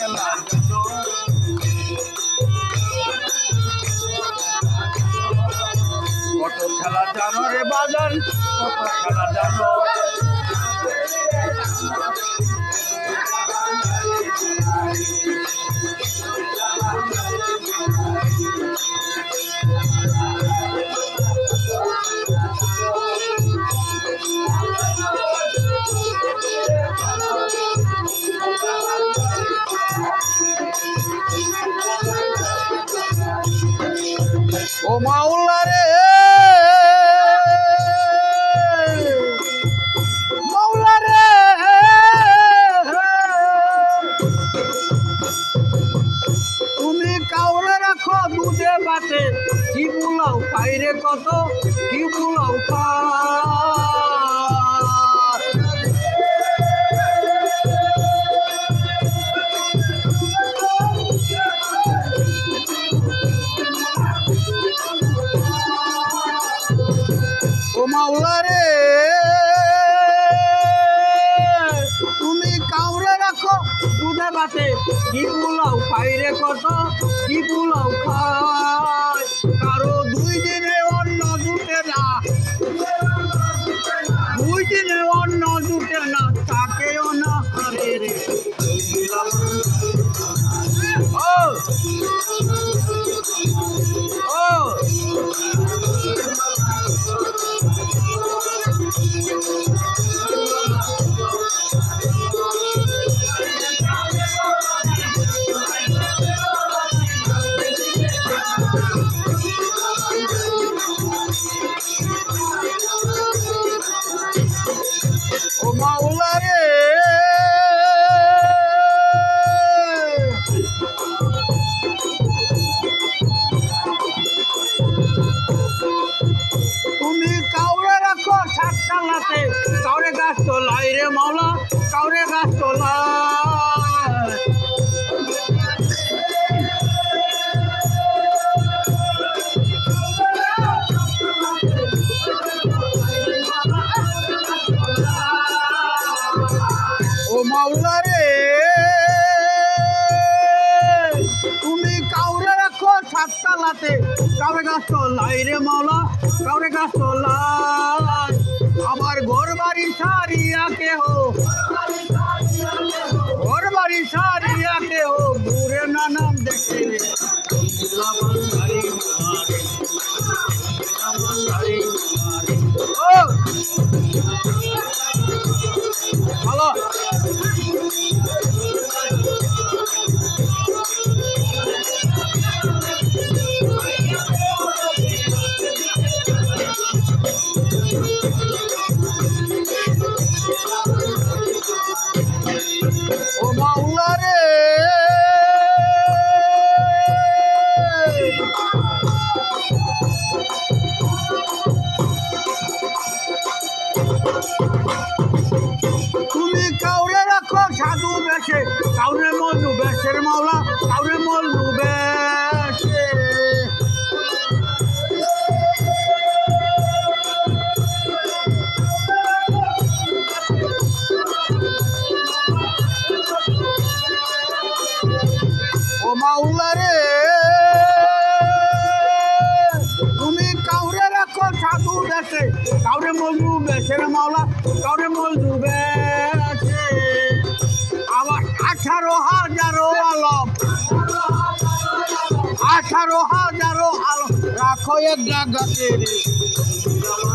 কত খেলা জানো রে বাজান কত খেলা জানো। বাটে কি বুলাও খাইরে কত? কি বুলাও খা মাওলা রে। তুমি কাউরে রাখো দুধে বাটে কি পোলাও রে কত? কি পোলাও দিনে অন্ন জুটে না তাকেও না হারে রে। ও ও ও মাওলা রে তুমি কাউরে রাখো সাতটা লাতে কাউরে গাছ তোলাই রে মাওলা, কাউরে গাছ তোলাই ও মাওলা রে। তুমি কাউরে রাখো সাতটা লাতে। কাউরে গাছ তোলাই রে মাওলা, কাউরে গাছ তোলাই আমার ঘর বাড়ি সারিয়া কেহ তুমি কাউরে রাখো সাধু বেশে কাউরে মজনু বেশের মাওলা কাউরে মজনু ও মাওলা রে তুমি কাউরে রাখো সাধু বেশে, কাউরে মজনু বেশের মাওলা, কাউরে মজনু বেশে। আবার আঠারো হাজারো আলম, আঠারো হাজারো আলম, রাখো এক জায়গাতে রে।